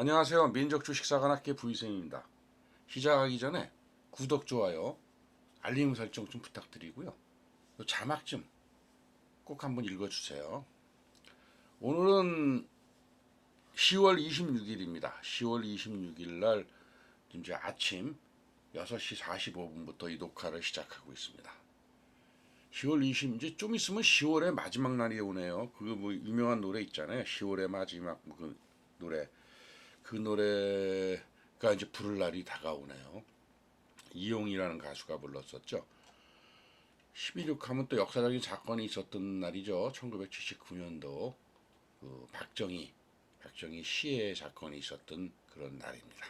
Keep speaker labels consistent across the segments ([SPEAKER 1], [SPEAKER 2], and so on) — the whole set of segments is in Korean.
[SPEAKER 1] 안녕하세요. 민족 주 식사관학계 부의생입니다. 시작하기 전에 구독, 좋아요, 알림 설정 좀 부탁드리고요. 요 자막 좀 꼭 한번 읽어주세요. 오늘은 10월 26일입니다. 10월 26일 날 이제 아침 6시 45분부터 이 녹화를 시작하고 있습니다. 10월 20 이제 좀 있으면 10월의 마지막 날이 오네요. 그 뭐 유명한 노래 있잖아요. 10월의 마지막 그 노래 그 노래가 이제 부를 날이 다가오네요. 이용이라는 가수가 불렀었죠. 12.6 하면 또 역사적인 사건이 있었던 날이죠. 1979년도 그 박정희 박정희 시해 사건이 있었던 그런 날입니다.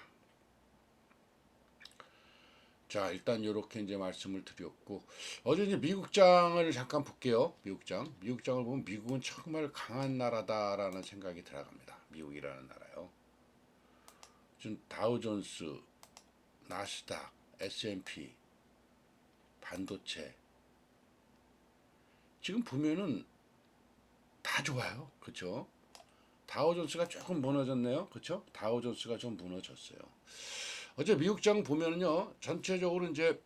[SPEAKER 1] 자 일단 이렇게 이제 말씀을 드렸고 어제 이제 미국장을 잠깐 볼게요. 미국장 미국장을 보면 미국은 정말 강한 나라다라는 생각이 들어갑니다. 미국이라는 나라요. 지금 다우존스, 나스닥, S&P, 반도체 지금 보면은 다 좋아요. 그렇죠? 다우존스가 조금 무너졌네요. 그렇죠? 다우존스가 좀 무너졌어요. 어제 미국장 보면은요. 전체적으로 이제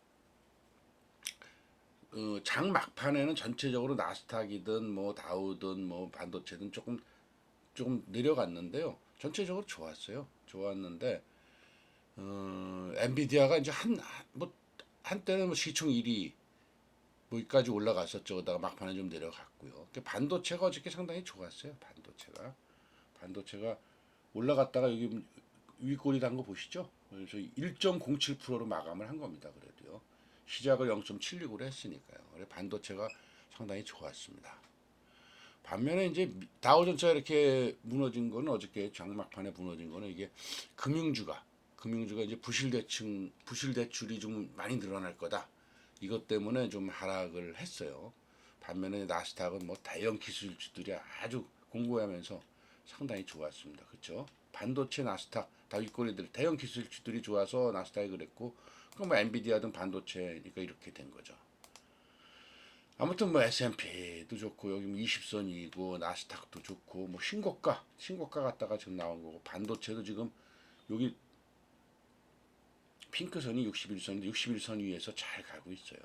[SPEAKER 1] 어, 장 막판에는 전체적으로 나스닥이든 뭐 다우든 뭐 반도체든 조금 조금 내려갔는데요. 전체적으로 좋았어요. 좋았는데 어, 엔비디아가 이제 한 뭐 한때는 뭐 시총 1위 뭐까지 올라갔었죠. 그다가 막판에 좀 내려갔고요. 반도체가 어저께 상당히 좋았어요. 반도체가 반도체가 올라갔다가 여기 윗골이 단거 보시죠? 그래서 1.07%로 마감을 한 겁니다. 그래도요. 시작을 0.76으로 했으니까요. 그래 반도체가 상당히 좋았습니다. 반면에 이제 미- 다우전체가 이렇게 무너진 거는 어저께 장막판에 무너진 거는 이게 금융주가 금융주가 이제 부실대층 부실 대출이 좀 많이 늘어날 거다. 이것 때문에 좀 하락을 했어요. 반면에 나스닥은 뭐 대형 기술주들이 아주 공고하면서 상당히 좋았습니다. 그렇죠? 반도체 나스닥 다 윗꼬리들 대형 기술주들이 좋아서 나스닥이 그랬고 그럼 뭐 엔비디아든 반도체니까 이렇게 된 거죠. 아무튼 뭐 S&P도 좋고 여기 뭐 20선이고 나스닥도 좋고 뭐 신고가 신고가 갔다가 지금 나온 거고 반도체도 지금 여기 핑크선이 61선인데 61선 위에서 잘 가고 있어요.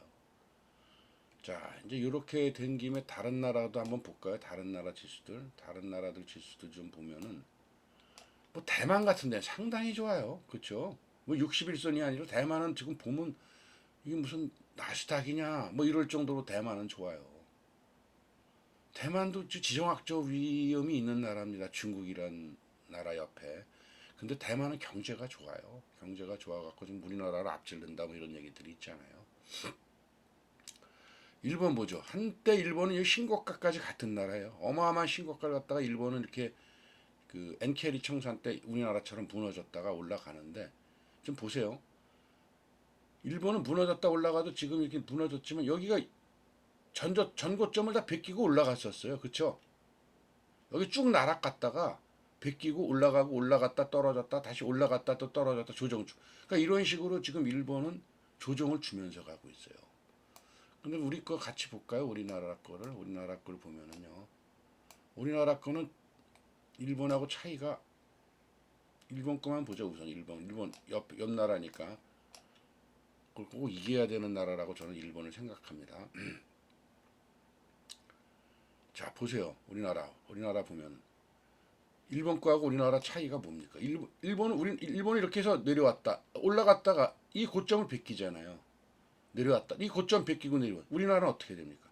[SPEAKER 1] 자 이제 이렇게 된 김에 다른 나라도 한번 볼까요? 다른 나라 지수들 다른 나라들 지수들 좀 보면은 뭐 대만 같은 데는 상당히 좋아요. 그렇죠? 뭐 61선이 아니라 대만은 지금 보면 이게 무슨 나스닥이냐 뭐 이럴 정도로 대만은 좋아요. 대만도 지- 지정학적 위험이 있는 나라입니다. 중국이란 나라 옆에. 근데 대만은 경제가 좋아요. 경제가 좋아갖고 지금 우리나라를 앞질른다 뭐 이런 얘기들이 있잖아요. 일본 보죠. 한때 일본은 이 신고가까지 같은 나라예요. 어마어마한 신고가를 갖다가 일본은 이렇게 그 엔케리 청산 때 우리나라처럼 무너졌다가 올라가는데 좀 보세요. 일본은 무너졌다 올라가도 지금 이렇게 무너졌지만 여기가 전저 전고점을 다 베끼고 올라갔었어요. 그렇죠? 여기 쭉 나락갔다가 베끼고 올라가고 올라갔다 떨어졌다 다시 올라갔다 또 떨어졌다 조정 중. 그러니까 이런 식으로 지금 일본은 조정을 주면서 가고 있어요. 근데 우리 거 같이 볼까요? 우리나라 거를 우리나라 걸 보면은요. 우리나라 거는 일본하고 차이가 일본 거만 보죠 우선 일본 일본 옆 옆 나라니까 그걸 꼭 이겨야 되는 나라라고 저는 일본을 생각합니다. 자 보세요 우리나라 우리나라 보면 일본 거하고 우리나라 차이가 뭡니까? 일본 일본은 우리 일본이 이렇게 해서 내려왔다 올라갔다가 이 고점을 베끼잖아요. 내려왔다 이 고점 베끼고 내려와 우리나라는 어떻게 됩니까?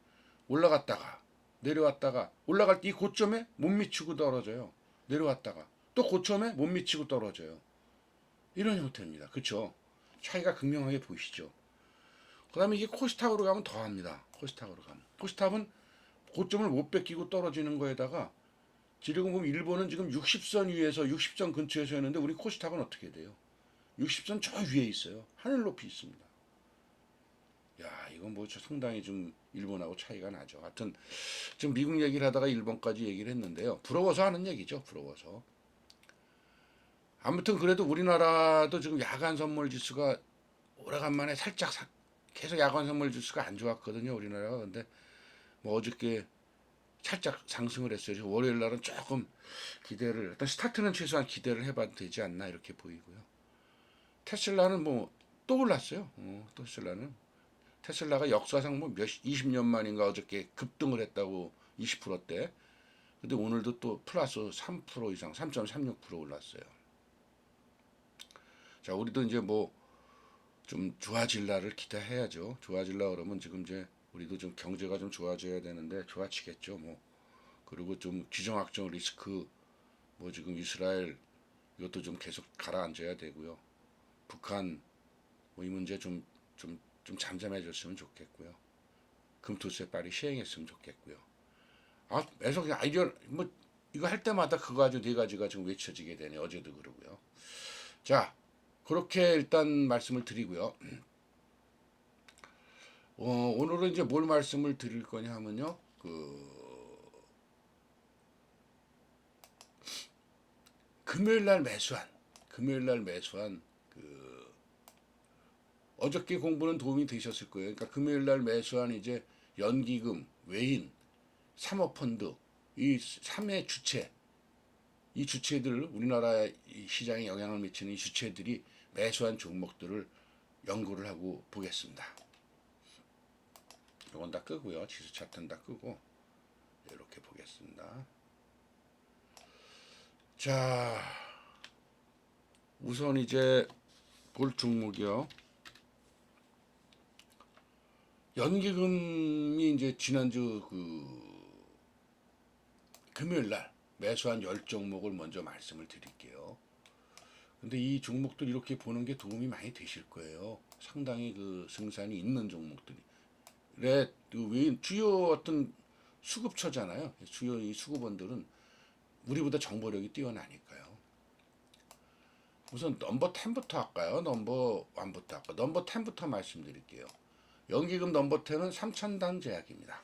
[SPEAKER 1] 올라갔다가 내려왔다가 올라갈 때 이 고점에 못 미치고 떨어져요. 내려왔다가 또 고점에 못 미치고 떨어져요. 이런 형태입니다. 그렇죠? 차이가 극명하게 보이시죠? 그 다음에 이게 코스닥으로 가면 더합니다. 코스닥으로 가면 코스닥은 고점을 못 뺏기고 떨어지는 거에다가 지금 보면 일본은 지금 60선 위에서 60선 근처에서 했는데 우리 코스닥은 어떻게 돼요? 60선 저 위에 있어요. 하늘 높이 있습니다. 야, 이건 뭐저 상당히 좀 일본하고 차이가 나죠. 하여튼 지금 미국 얘기를 하다가 일본까지 얘기를 했는데요. 부러워서 하는 얘기죠. 부러워서. 아무튼 그래도 우리나라도 지금 야간 선물 지수가 오래간만에 살짝 사- 계속 야간 선물 지수가 안 좋았거든요. 우리나라가 근데 뭐 어저께 살짝 상승을 했어요. 월요일 날은 조금 기대를 일단 스타트는 최소한 기대를 해봐도 되지 않나 이렇게 보이고요. 테슬라는 뭐 또 올랐어요. 어, 테슬라는 테슬라가 역사상 뭐 몇 20년 만인가 어저께 급등을 했다고 20%대. 근데 오늘도 또 플러스 3% 이상 3.36% 올랐어요. 자, 우리도 이제 뭐 좀 좋아질 날을 기대해야죠. 좋아질라 그러면 지금 이제 우리도 좀 경제가 좀 좋아져야 되는데 좋아지겠죠. 뭐 그리고 좀 기정학적 리스크 뭐 지금 이스라엘 이것도 좀 계속 가라앉아야 되고요. 북한 뭐 이 문제 좀 좀 좀 잠잠해졌으면 좋겠고요. 금토세 빨리 시행했으면 좋겠고요. 아, 계속 그냥 아이디어 뭐 이거 할 때마다 그거 가지고 네 가지가 지금 외쳐지게 되네. 어제도 그러고요. 자, 그렇게 일단 말씀을 드리고요. 어, 오늘은 이제 뭘 말씀을 드릴 거냐 하면요. 그 금요일 날 매수한 금요일 날 매수한 그 어저께 공부는 도움이 되셨을 거예요. 그러니까 금요일 날 매수한 이제 연기금, 외인, 사모펀드 이 3의 주체 이 주체들 우리나라 이 시장에 영향을 미치는 이 주체들이 매수한 종목들을 연구를 하고 보겠습니다. 이건 다 끄고요. 지수 차트는 다 끄고 이렇게 보겠습니다. 자, 우선 이제 볼 종목이요. 연기금이 이제 지난주 그 금요일 날 매수한 열 종목을 먼저 말씀을 드릴게요. 근데 이 종목들 이렇게 보는 게 도움이 많이 되실 거예요. 상당히 그 승산이 있는 종목들이. 래, 그 주요 어떤 수급처잖아요. 주요 이 수급원들은 우리보다 정보력이 뛰어나니까요. 우선 넘버 10부터 할까요? 넘버 1부터 할까요? 넘버 10부터 말씀드릴게요. 연기금 넘버 10은 3천당 제약입니다.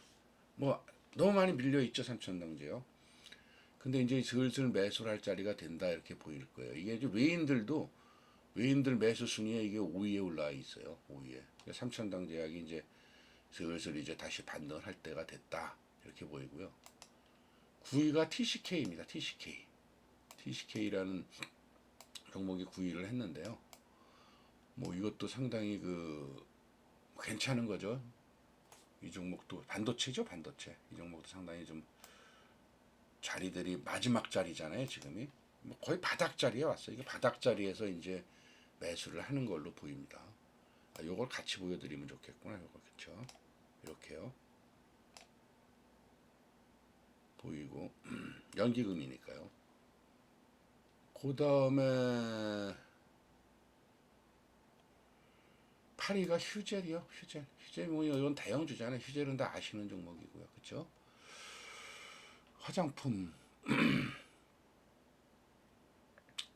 [SPEAKER 1] 뭐 너무 많이 밀려 있죠, 3천당제요. 근데 이제 슬슬 매수를 할 자리가 된다 이렇게 보일 거예요. 이게 이제 외인들도 외인들 매수 순위에 이게 5위에 올라와 있어요. 5위에. 3천당 제약이 이제 슬슬 이제 다시 반등을 할 때가 됐다. 이렇게 보이고요. 9위가 TCK입니다. TCK. TCK라는 종목이 9위를 했는데요. 뭐 이것도 상당히 그 괜찮은 거죠. 이 종목도 반도체죠, 반도체. 이 종목도 상당히 좀 자리들이 마지막 자리잖아요, 지금이. 뭐 거의 바닥 자리에 왔어요. 이게 바닥 자리에서 이제 매수를 하는 걸로 보입니다. 아, 요걸 같이 보여드리면 좋겠구나, 요거 그렇죠? 이렇게요. 보이고 연기금이니까요. 그 다음에 8위가 휴젤이요. 휴젤. 휴젤 뭐 이건 대형주잖아요. 휴젤은 다 아시는 종목이고요. 그렇죠? 화장품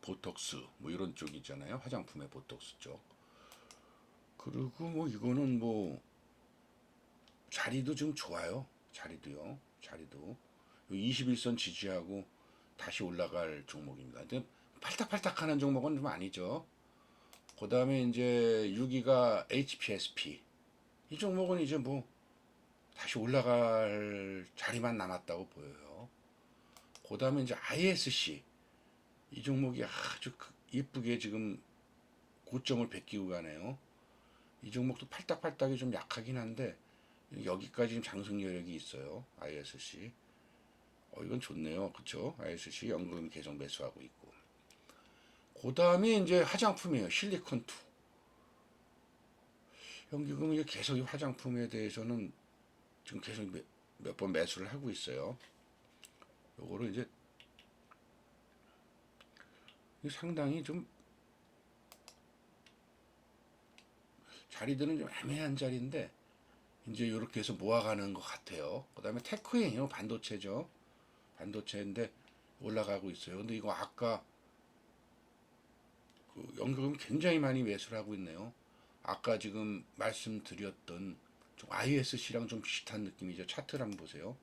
[SPEAKER 1] 보톡스 뭐 이런 쪽 있잖아요. 화장품의 보톡스 쪽. 그리고 뭐 이거는 뭐 자리도 좀 좋아요. 자리도요. 자리도 21선 지지하고 다시 올라갈 종목입니다. 근데 팔딱팔딱하는 종목은 좀 아니죠. 그 다음에 이제 6위가 HPSP. 이 종목은 이제 뭐 다시 올라갈 자리만 남았다고 보여요. 그 다음에 이제 ISC. 이 종목이 아주 그- 예쁘게 지금 고점을 베끼고 가네요. 이 종목도 팔딱팔딱이 좀 약하긴 한데 여기까지 지금 장승 여력이 있어요. ISC. 어, 이건 좋네요. 그쵸? ISC 연금 계속 매수하고 있고. 그 다음에 이제 화장품이에요. 실리콘2. 연기금 이게 계속 이 화장품에 대해서는 지금 계속 몇 번 매수를 하고 있어요. 요거를 이제 상당히 좀 자리들은 좀 애매한 자리인데 이제 이렇게 해서 모아가는 것 같아요. 그 다음에 테크인이요. 반도체죠. 반도체인데 올라가고 있어요. 근데 이거 아까 그 연금 굉장히 많이 매수를 하고 있네요. 아까 지금 말씀드렸던 좀 ISC랑 좀 비슷한 느낌이죠. 한번 보세요.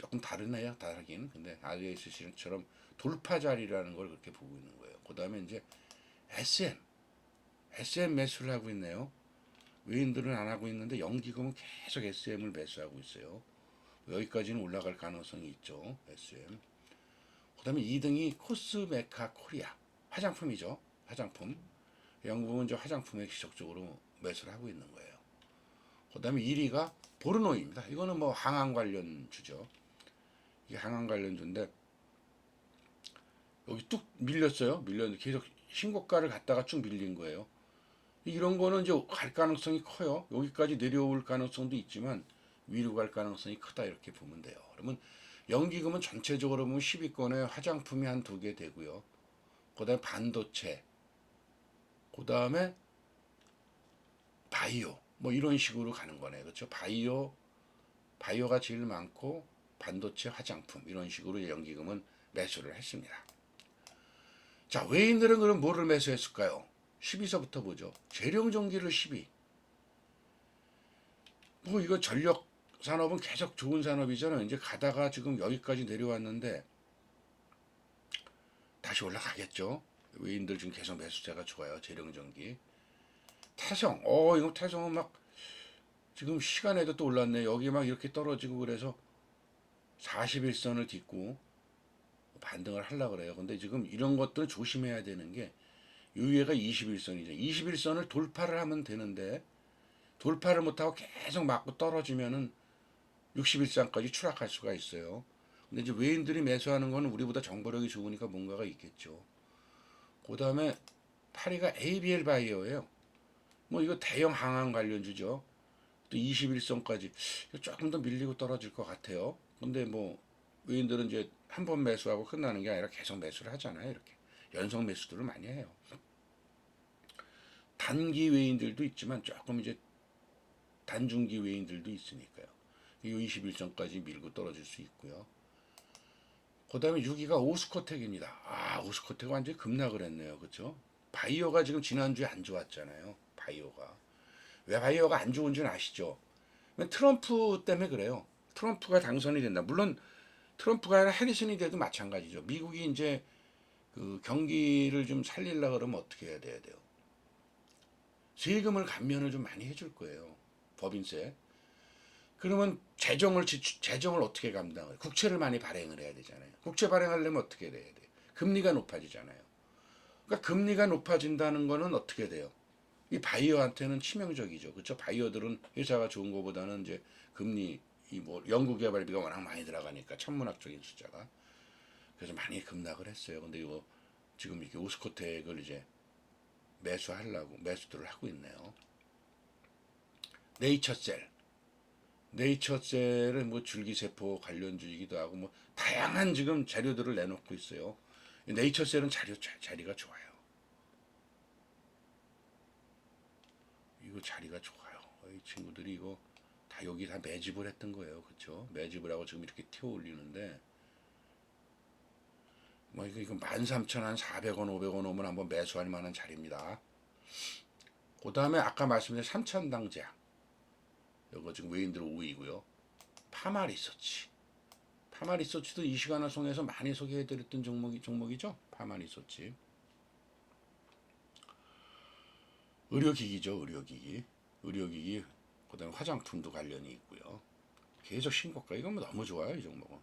[SPEAKER 1] 조금 다르네요. 다르긴. 근데 ISC처럼 돌파 자리라는 걸 그렇게 보고 있는 거예요. 그 다음에 이제 SM. SM 매수를 하고 있네요. 외인들은 안 하고 있는데 연기금은 계속 SM을 매수하고 있어요. 여기까지는 올라갈 가능성이 있죠. SM. 그 다음에 2등이 코스메카 코리아 화장품이죠. 화장품. 영국은 이제 화장품에 지속적으로 매수를 하고 있는 거예요. 그 다음에 1위가 보르노입니다. 이거는 뭐 항암 관련 주죠. 이게 항암 관련 주인데 여기 뚝 밀렸어요. 밀렸는데 계속 신고가를 갖다가 쭉 밀린 거예요. 이런 거는 이제 갈 가능성이 커요. 여기까지 내려올 가능성도 있지만 위로 갈 가능성이 크다 이렇게 보면 돼요. 그러면 연기금은 전체적으로 보면 10위권에 화장품이 한 두 개 되고요. 그다음에 반도체, 그다음에 바이오 뭐 이런 식으로 가는 거네. 그렇죠? 바이오 바이오가 제일 많고 반도체, 화장품 이런 식으로 연기금은 매수를 했습니다. 자, 외인들은 그럼 뭐를 매수했을까요? 12서부터 보죠. 재룡전기를 10위. 뭐 이거 전력 산업은 계속 좋은 산업이잖아요. 이제 가다가 지금 여기까지 내려왔는데 다시 올라가겠죠. 외인들 지금 계속 매수세가 좋아요. 재룡전기. 태성. 어, 이거 태성은 막 지금 시간에도 또 올랐네. 여기 막 이렇게 떨어지고 그래서 41선을 딛고 반등을 하려고 그래요. 근데 지금 이런 것들 조심해야 되는 게 유예가 21선이죠. 21선을 돌파를 하면 되는데 돌파를 못하고 계속 맞고 떨어지면은 61선까지 추락할 수가 있어요. 근데 이제 외인들이 매수하는 거는 우리보다 정보력이 좋으니까 뭔가가 있겠죠. 그 다음에 8위가 ABL 바이오예요. 뭐 이거 대형 항암 관련주죠. 또 21선까지 조금 더 밀리고 떨어질 것 같아요. 근데 뭐 외인들은 이제 한 번 매수하고 끝나는 게 아니라 계속 매수를 하잖아요. 이렇게 연속 매수들을 많이 해요. 단기 외인들도 있지만 조금 이제 단중기 외인들도 있으니까요. 이 21선까지 밀고 떨어질 수 있고요. 그 다음에 6위가 오스코텍입니다. 아, 오스코텍 완전히 급락을 했네요. 그쵸? 바이오가 지금 지난주에 안 좋았잖아요. 바이오가. 왜 바이오가 안 좋은지는 아시죠? 트럼프 때문에 그래요. 트럼프가 당선이 된다. 물론 트럼프가 해리슨이 돼도 마찬가지죠. 미국이 이제 그 경기를 좀 살리려 그러면 어떻게 해야 돼야 돼요? 세금을 감면을 좀 많이 해줄 거예요. 법인세. 그러면 재정을 지출, 재정을 어떻게 감당을? 국채를 많이 발행을 해야 되잖아요. 국채 발행하려면 어떻게 해야 돼요? 금리가 높아지잖아요. 그러니까 금리가 높아진다는 거는 어떻게 돼요? 이 바이오한테는 치명적이죠. 그렇죠? 바이오들은 회사가 좋은 것보다는 이제 금리 이 뭐 연구개발비가 워낙 많이 들어가니까 천문학적인 숫자가 그래서 많이 급락을 했어요. 근데 이거 지금 이렇게 오스코텍을 이제 매수하려고 매수들을 하고 있네요. 네이처셀 네이처셀은 뭐 줄기세포 관련주이기도 하고 뭐 다양한 지금 자료들을 내놓고 있어요. 네이처셀은 자료 자, 자리가 좋아요. 이거 자리가 좋아요. 이 친구들이 이거 다 여기 다 매집을 했던 거예요. 그렇죠? 매집을 하고 지금 이렇게 튀어 올리는데 뭐 이거 이거 13,000원, 400원, 500원 오면 한번 매수할 만한 자리입니다. 그 다음에 아까 말씀드린 삼천당 제약. 이거 지금 외인들 5위고요. 파마리서치. 파마리서치도 이 시간을 통해서 많이 소개해드렸던 종목이, 종목이죠. 파마리서치. 의료기기죠. 의료기기. 의료기기. 그 다음에 화장품도 관련이 있고요. 계속 신고가. 이건 뭐 너무 좋아요. 이 종목은.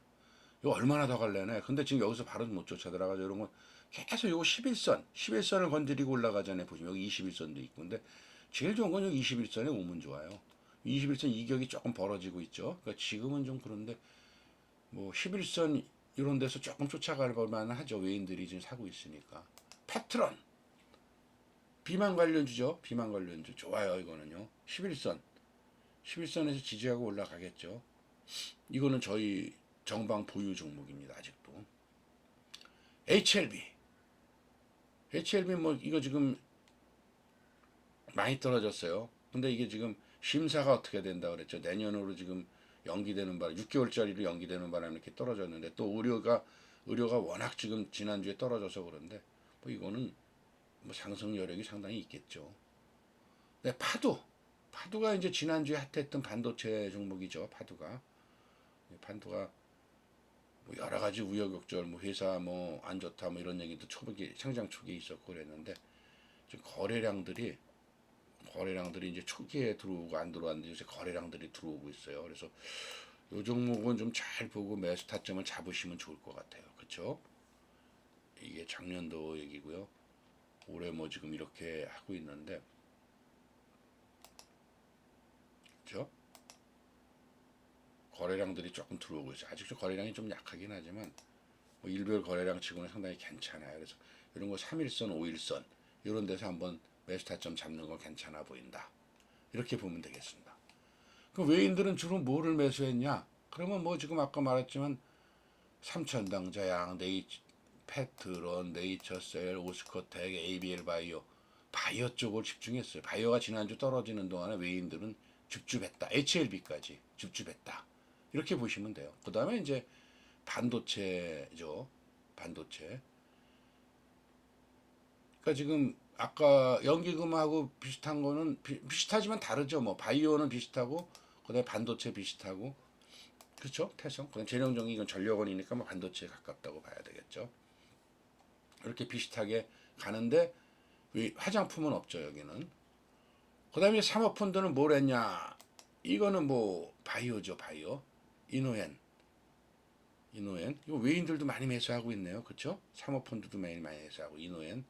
[SPEAKER 1] 이거 얼마나 더 갈래네. 근데 지금 여기서 바로 못 쫓아 들어가죠. 이런 건 계속 요거 11선, 11선을 건드리고 올라가잖아요. 보시면 여기 21선도 있고. 근데 제일 좋은 건 여기 21선에 오면 좋아요. 21선 이격이 조금 벌어지고 있죠. 그러니까 지금은 좀 그런데 뭐 11선 이런 데서 조금 쫓아갈 볼만 하죠. 외인들이 지금 사고 있으니까. 패트런. 비만 관련주죠. 비만 관련주. 좋아요. 이거는요. 11선. 11선에서 지지하고 올라가겠죠. 이거는 저희 정방 보유 종목입니다. 아직도. HLB. HLB 뭐 이거 지금 많이 떨어졌어요. 근데 이게 지금 심사가 어떻게 된다 그랬죠. 내년으로 지금 연기되는 바람, 6개월짜리로 연기되는 바람에 이렇게 떨어졌는데 또 의료가 의료가 워낙 지금 지난주에 떨어져서 그런데 뭐 이거는 뭐 상승 여력이 상당히 있겠죠. 네, 파도. 파도가 이제 지난주에 핫했던 반도체 종목이죠. 파도가. 파도가 뭐 여러 가지 우여곡절, 뭐 회사 뭐 안 좋다 뭐 이런 얘기도 초기 상장 초기에 있었고 그랬는데 지금 거래량들이 거래량들이 이제 초기에 들어오고 안 들어왔는데 요새 거래량들이 들어오고 있어요. 그래서 요 종목은 좀 잘 보고 매수 타점을 잡으시면 좋을 것 같아요. 그렇죠? 이게 작년도 얘기고요. 올해 뭐 지금 이렇게 하고 있는데 그렇죠? 거래량들이 조금 들어오고 있어요. 아직도 거래량이 좀 약하긴 하지만 뭐 일별 거래량 치고는 상당히 괜찮아요. 그래서 이런 거 3일선, 5일선 이런 데서 한번 매수 타점 잡는 건 괜찮아 보인다. 이렇게 보면 되겠습니다. 그 외인들은 주로 뭐를 매수했냐? 그러면 뭐 지금 아까 말했지만 삼천당자양, 네이 페트론, 네이처셀, 오스코텍, ABL 바이오 바이오 쪽을 집중했어요. 바이오가 지난주 떨어지는 동안에 외인들은 줍줍했다. HLB까지 줍줍했다. 이렇게 보시면 돼요. 그 다음에 이제 반도체죠. 반도체. 그러니까 지금 아까 연기금하고 비슷한 거는 비, 비슷하지만 다르죠. 뭐 바이오는 비슷하고 그다음에 반도체 비슷하고 그렇죠. 태성. 그다음 재령정이 이건 전력원이니까 뭐 반도체에 가깝다고 봐야 되겠죠. 이렇게 비슷하게 가는데 왜 화장품은 없죠 여기는. 그다음에 사모펀드는 뭘 했냐? 이거는 뭐 바이오죠 바이오. 이노엔. 이노엔. 이거 외인들도 많이 매수하고 있네요. 그렇죠? 사모펀드도 많이 많이 매수하고 이노엔.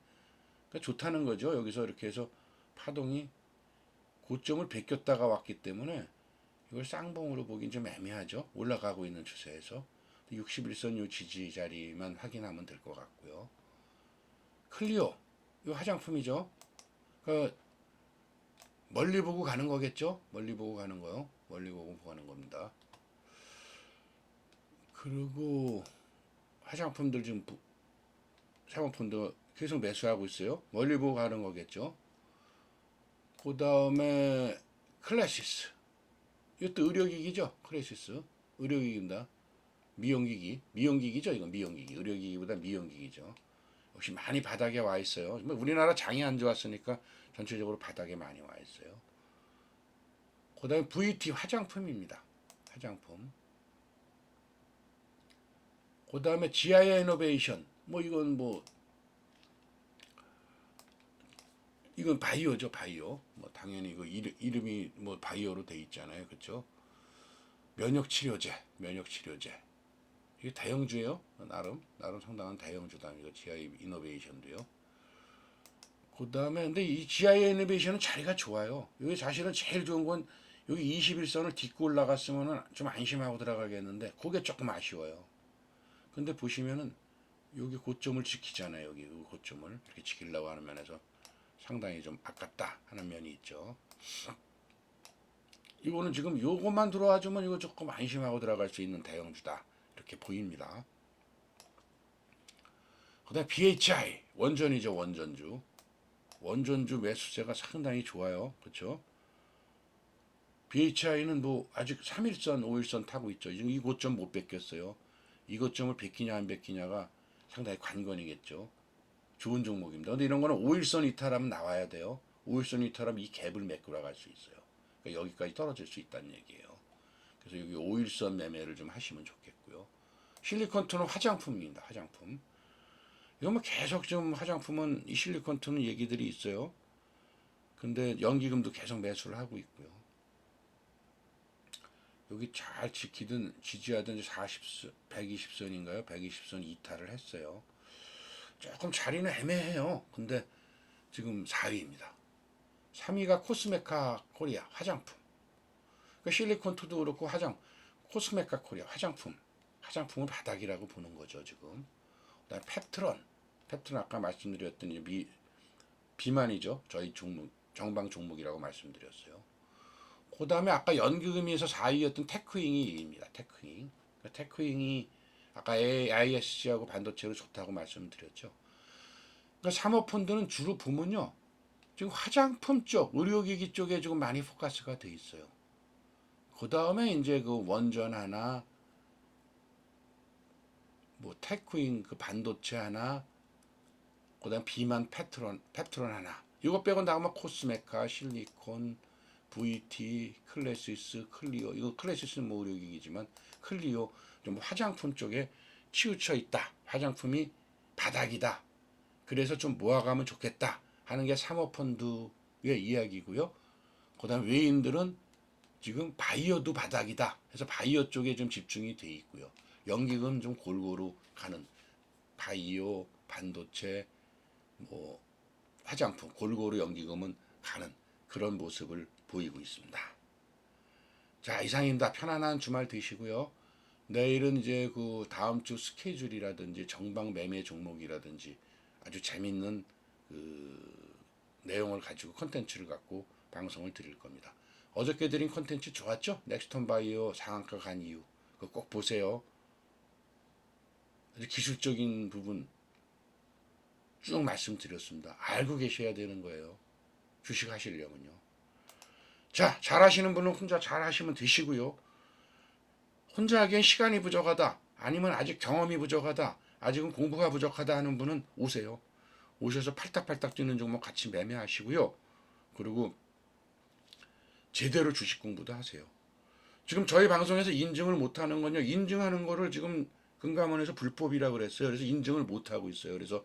[SPEAKER 1] 그러니까 좋다는 거죠. 여기서 이렇게 해서 파동이 고점을 베꼈다가 왔기 때문에 이걸 쌍봉으로 보긴 좀 애매하죠. 올라가고 있는 추세에서 61선 요 지지 자리만 확인하면 될 것 같고요. 클리오 이 화장품이죠. 그 멀리 보고 가는 거겠죠. 멀리 보고 가는 거요. 멀리 보고 가는 겁니다. 그리고 화장품들 지금 부- 사모펀드 계속 매수하고 있어요. 멀리 보고 가는 거겠죠. 그 다음에 클래시스. 이것도 의료기기죠. 클래시스. 의료기기입니다. 미용기기. 미용기기죠. 이건 미용기기. 의료기기보다 미용기기죠. 역시 많이 바닥에 와 있어요. 뭐 우리나라 장이 안 좋았으니까 전체적으로 바닥에 많이 와 있어요. 그 다음에 VT 화장품입니다. 화장품. 그 다음에 GIA 이노베이션. 뭐 이건 뭐 이건 바이오죠, 바이오. 뭐 당연히 이거 이름, 이름 이 뭐 바이오로 돼 있잖아요, 그렇죠? 면역 치료제, 면역 치료제. 이게 대형주예요, 나름 나름 상당한 대형주다. 이거 GI 이노베이션도요. 그 다음에 근데 이 GI 이노베이션은 자리가 좋아요. 여기 사실은 제일 좋은 건 여기 21선을 딛고 올라갔으면은 좀 안심하고 들어가겠는데 그게 조금 아쉬워요. 근데 보시면은 여기 고점을 지키잖아요. 여기 그 고점을 이렇게 지키려고 하는 면에서 상당히 좀 아깝다 하는 면이 있죠. 이거는 지금 요것만 들어와 주면 이거 조금 안심하고 들어갈 수 있는 대형주다. 이렇게 보입니다. 그 다음 BHI 원전이죠 원전주. 원전주 매수세가 상당히 좋아요. 그렇죠? BHI는 뭐 아직 3일선, 5일선 타고 있죠. 지금 이 고점 못 뺏겼어요. 이 고점을 뺏기냐 안 뺏기냐가 상당히 관건이겠죠. 좋은 종목입니다. 근데 이런 거는 5일선 이탈하면 나와야 돼요. 5일선 이탈하면 이 갭을 메꾸러 갈 수 있어요. 그러니까 여기까지 떨어질 수 있다는 얘기예요. 그래서 여기 5일선 매매를 좀 하시면 좋겠고요. 실리콘투는 화장품입니다. 화장품. 이거 뭐 계속 좀 화장품은 이 실리콘투는 얘기들이 있어요. 근데 연기금도 계속 매수를 하고 있고요. 여기 잘 지키든 지지하든 40선, 120선인가요? 120선 이탈을 했어요. 조금 자리는 애매해요. 근데 지금 4위입니다. 3위가 코스메카 코리아 화장품. 그 실리콘투도 그렇고 화장 코스메카 코리아 화장품. 화장품을 바닥이라고 보는 거죠 지금. 그다음 펩트론. 펩트론 아까 말씀드렸던 미, 비만이죠. 저희 종목 정방 종목이라고 말씀드렸어요. 그 다음에 아까 연기금에서 4위였던 테크잉이 2위입니다. 테크잉. 그 테크잉이 아까 ISC하고 반도체로 좋다고 말씀드렸죠. 그러니까 사모펀드는 주로 보면요. 지금 화장품 쪽, 의료기기 쪽에 지금 많이 포커스가 돼 있어요. 그 다음에 이제 그 원전 하나, 뭐 테크잉 그 반도체 하나, 그 다음 비만 페트론, 페트론 하나. 이거 빼고 나가면 코스메카, 실리콘, VT, 클래시스, 클리오. 이거 클래시스는 뭐 의료기기지만 클리오 좀 화장품 쪽에 치우쳐 있다. 화장품이 바닥이다. 그래서 좀 모아가면 좋겠다 하는 게 사모펀드의 이야기고요. 그다음 외인들은 지금 바이오도 바닥이다. 해서 바이오 쪽에 좀 집중이 돼 있고요. 연기금 좀 골고루 가는 바이오, 반도체, 뭐 화장품 골고루 연기금은 가는 그런 모습을 보이고 있습니다. 자 이상입니다. 편안한 주말 되시고요. 내일은 이제 그 다음 주 스케줄이라든지 정방 매매 종목이라든지 아주 재밌는 그 내용을 가지고 컨텐츠를 갖고 방송을 드릴 겁니다. 어저께 드린 컨텐츠 좋았죠? 넥스턴 바이오 상한가 간 이유 그거 꼭 보세요. 기술적인 부분 쭉 말씀드렸습니다. 알고 계셔야 되는 거예요. 주식 하시려면요. 자, 잘하시는 분은 혼자 잘하시면 되시고요. 혼자 하기엔 시간이 부족하다. 아니면 아직 경험이 부족하다. 아직은 공부가 부족하다 하는 분은 오세요. 오셔서 팔딱팔딱 뛰는 종목 같이 매매하시고요. 그리고 제대로 주식 공부도 하세요. 지금 저희 방송에서 인증을 못하는 건요. 인증하는 거를 지금 금감원에서 불법이라 그랬어요. 그래서 인증을 못 하고 있어요. 그래서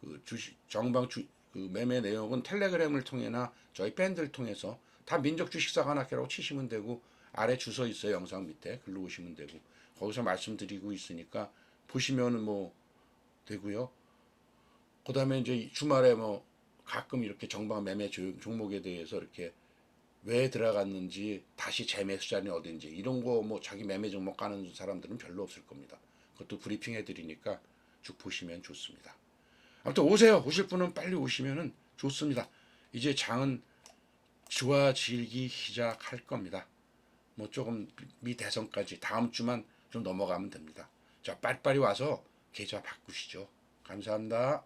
[SPEAKER 1] 그 주식 정방 주, 그 매매 내용은 텔레그램을 통해나 저희 밴드를 통해서 다 민족 주식사관학회라고 치시면 되고 아래 주소 있어요. 영상 밑에 글로 오시면 되고 거기서 말씀드리고 있으니까 보시면은 뭐 되고요. 그 다음에 이제 주말에 뭐 가끔 이렇게 정방 매매 조- 종목에 대해서 이렇게 왜 들어갔는지 다시 재매 수단이 어딘지 이런 거 뭐 자기 매매 종목 가는 사람들은 별로 없을 겁니다. 그것도 브리핑 해드리니까 쭉 보시면 좋습니다. 아무튼 오세요. 오실 분은 빨리 오시면은 좋습니다. 이제 장은 좋아지기 시작할 겁니다. 뭐 조금 미 대선까지 다음 주만 좀 넘어가면 됩니다. 자, 빨리빨리 와서 계좌 바꾸시죠. 감사합니다.